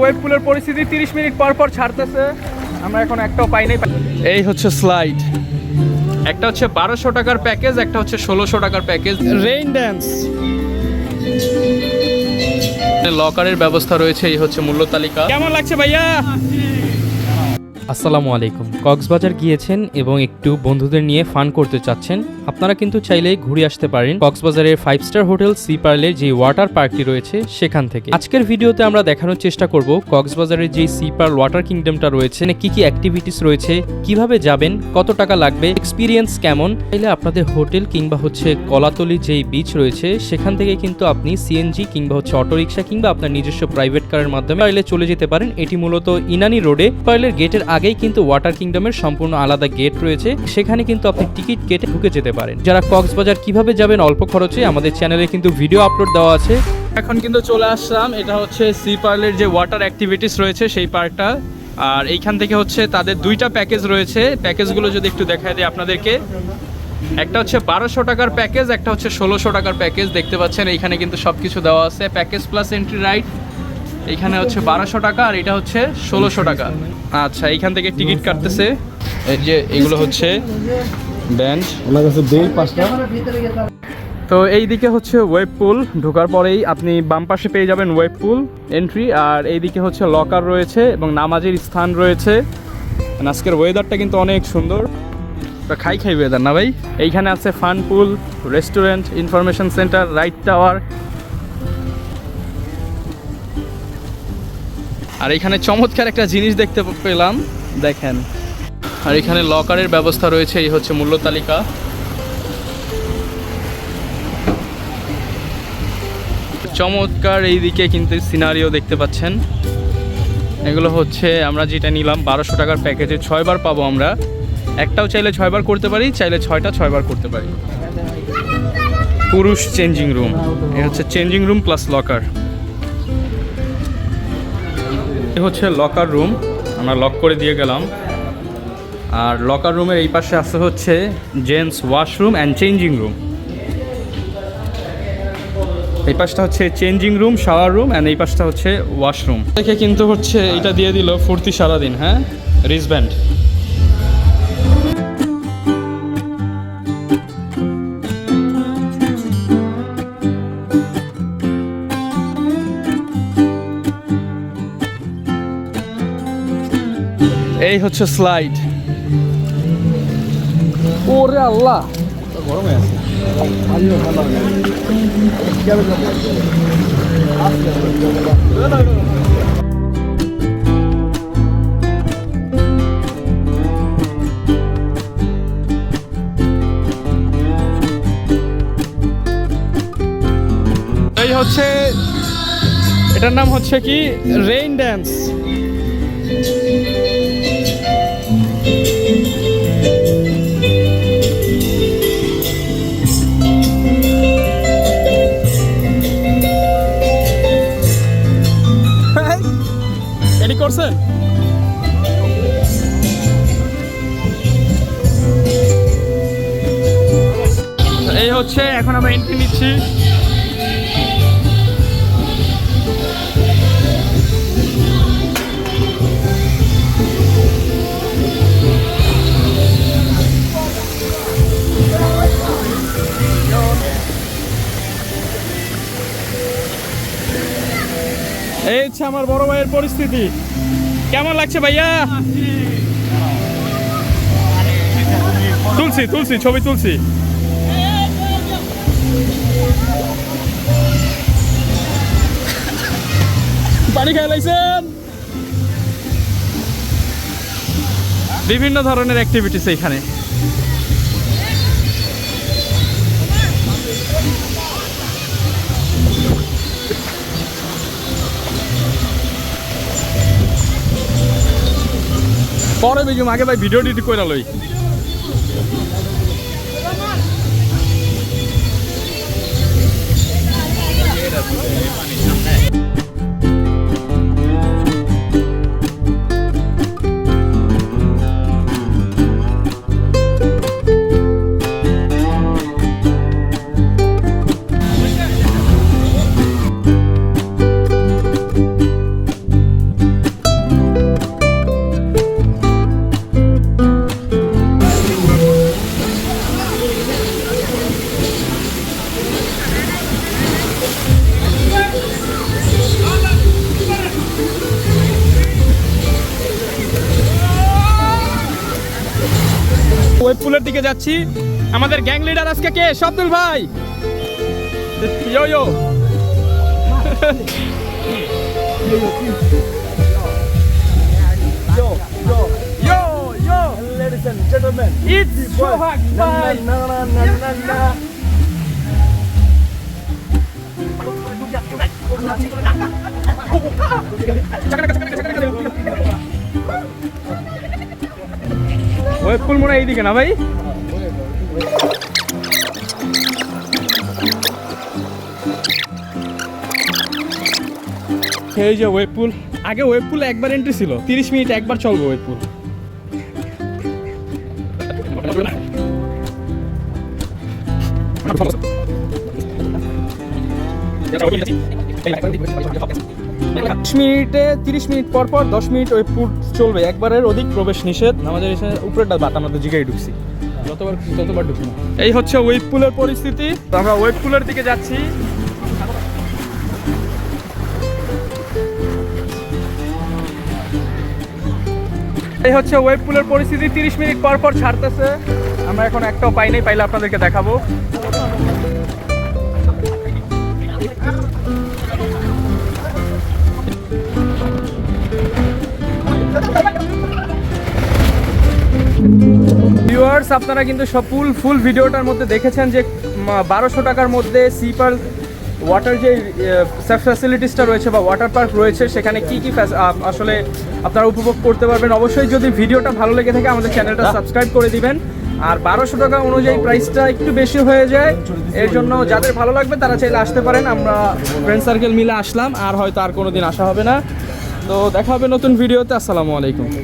Web পুলের পরিস্থিতি তিরিশ মিনিট পর পর ছাড়তেছে। আমরা এখন একটাও পাই নাই। এই হচ্ছে স্লাইড একটা হচ্ছে বারোশো টাকার প্যাকেজ একটা হচ্ছে ষোলোশো টাকার প্যাকেজ রেইন ড্যান্স লকারের ব্যবস্থা রয়েছে এই হচ্ছে মূল্য তালিকা। কেমন লাগছে ভাইয়া? আসসালামু আলাইকুম। কক্সবাজার গিয়েছেন এবং একটু বন্ধুদের নিয়ে ফান করতে চাচ্ছেন। আপনারা কিন্তু চাইলেই ঘুরে আসতে পারেন কক্সবাজারের ফাইভ স্টার হোটেল সি পার্লের যে ওয়াটার পার্কটি রয়েছে সেখান থেকে। আজকের ভিডিওতে আমরা দেখানোর চেষ্টা করব কক্সবাজারের যে সি পার্ল ওয়াটার কিংডমটা রয়েছে কি কি অ্যাক্টিভিটিস রয়েছে, কীভাবে যাবেন, কত টাকা লাগবে এক্সপিরিয়েন্স কেমন? চাইলে আপনাদের হোটেল কিংবা হচ্ছে কলাতলি যেই বিচ রয়েছে, সেখান থেকে কিন্তু আপনি সিএনজি কিংবা হচ্ছে অটোরিকশা কিংবা আপনার নিজস্ব প্রাইভেট কারের মাধ্যমে চলে যেতে পারেন। এটি মূলত ইনানি রোডে পার্লের গেটের আগেই কিন্তু ওয়াটার কিংডমের সম্পূর্ণ আলাদা গেট রয়েছে। সেখানে কিন্তু আপনি টিকিট কেটে ঢুকে যেতে পারেন। যারা কক্সবাজার কীভাবে যাবেন অল্প খরচে, আমাদের চ্যানেলে কিন্তু ভিডিও আপলোড দেওয়া আছে। এখন কিন্তু চলে আসলাম। এটা হচ্ছে সি পার্লের যে ওয়াটার অ্যাক্টিভিটিস রয়েছে সেই পার্কটা আর এইখান থেকে হচ্ছে তাদের দুইটা প্যাকেজ রয়েছে। প্যাকেজগুলো যদি একটু দেখায় দিই আপনাদেরকে। একটা হচ্ছে বারোশো টাকার প্যাকেজ একটা হচ্ছে ষোলোশো টাকার প্যাকেজ দেখতে পাচ্ছেন, এইখানে কিন্তু সব কিছু দেওয়া আছে। প্যাকেজ প্লাস এন্ট্রি রাইট এইখানে হচ্ছে বারোশো টাকা আর এটা হচ্ছে ষোলোশো টাকা। আচ্ছা এইখান থেকে টিকিট কাটতেছে। এই যে এগুলো হচ্ছে ব্যান্ড ওনার কাছে দেই পাঁচটা। তো এই দিকে হচ্ছে ওয়েব পুল ঢোকার পরেই আপনি বাম পাশে পেয়ে যাবেন ওয়েব পুল এন্ট্রি আর এইদিকে হচ্ছে লকার রয়েছে এবং নামাজের স্থান রয়েছে। আজকের ওয়েদারটা কিন্তু অনেক সুন্দর। তো খাই খাই ওয়েদার না ভাই? এইখানে আছে fun pool restaurant information center right tower আর এখানে চমৎকার একটা জিনিস দেখতে পেলাম, দেখেন। আর এখানে লকারের ব্যবস্থা রয়েছে, এই হচ্ছে মূল্য তালিকা। চমৎকার এইদিকে কিন্তু সিনারিও দেখতে পাচ্ছেন। এগুলো হচ্ছে, আমরা যেটা নিলাম, বারোশো টাকার প্যাকেজে ছয়বার পাবো আমরা। একটাও চাইলে ছয়বার করতে পারি, চাইলে ছয়টা ছয়বার করতে পারি। পুরুষ চেঞ্জিং রুম এ হচ্ছে চেঞ্জিং রুম প্লাস লকার এ হচ্ছে লকার রুম আমরা লক করে দিয়ে গেলাম। আর লকার রুমের এই পাশে আছে হচ্ছে gents washroom and changing room এই পাশটা হচ্ছে changing room shower room and এই পাশটা হচ্ছে ওয়াশরুম দেখে কিন্তু হচ্ছে এটা দিয়ে দিল ফুর্তি সারাদিন হ্যাঁ? রিসব্যান্ড এই হচ্ছে স্লাইড ওরে আল্লাহ। গরমে আছে এই হচ্ছে এটার নাম হচ্ছে কি? রেইন ড্যান্স করছেন এই হচ্ছে এখন আমরা এন্ট্রি নিচ্ছি। এই হচ্ছে আমার বড় ভাইয়ের পরিস্থিতি। কেমন লাগছে ভাইয়া? তুলছি তুলছি, ছবি তুলছি। পানি খেয়ে লাইছেন? বিভিন্ন ধরনের অ্যাক্টিভিটিস এখানে পরে বেজুম আগে ভাই ভিডিও ডিট করে লই পুলের দিকে যাচ্ছি। আমাদের গ্যাং লিডার আজকে কে? শব্দুল ভাই। ইয়ো ইয়ো। ladies and gentlemen. Na na na na na. মনে হয় এইদিকে না ভাই? এই যে ওয়েব পুল। আগে ওয়েব পুল একবার এন্ট্রি ছিল, তিরিশ মিনিট একবার চলবে ওয়েব পুল। মিনিটে তিরিশ মিনিট পর পর দশ মিনিট ওই পুল চলবে। একবারের অধিক প্রবেশ নিষেধ। আমাদের এখানে উপরেটা বাত আমরা তো ঢুকছি। যতবার ততবার ঢুকি এই হচ্ছে ওয়েব পুলের পরিস্থিতি। আমরা ওয়েব পুলের দিকে যাচ্ছি। এই হচ্ছে ওয়েব পুলের পরিস্থিতি। তিরিশ মিনিট পর পর ছাড়তেছে। আমরা এখন একটাও পাই নাই, পাইলে আপনাদেরকে দেখাবো। ভিউয়ার্স, আপনারা কিন্তু সব ফুল ফুল ভিডিওটার মধ্যে দেখেছেন যে বারোশো টাকার মধ্যে সিপার ওয়াটার যে ফ্যাসিলিটিসটা রয়েছে বা ওয়াটার পার্ক রয়েছে, সেখানে কি কি আসলে আপনারা উপভোগ করতে পারবেন। অবশ্যই যদি ভিডিওটা ভালো লেগে থাকে, আমাদের চ্যানেলটা সাবস্ক্রাইব করে দিবেন। আর বারোশো টাকা অনুযায়ী প্রাইসটা একটু বেশি হয়ে যায়, এর জন্য যাদের ভালো লাগবে, তারা চাইলে আসতে পারেন। আমরা ফ্রেন্ড সার্কেল মিলে আসলাম, আর হয়তো আর কোনো দিন আসা হবে না। তো দেখা হবে নতুন ভিডিওতে, আসসালামু আলাইকুম।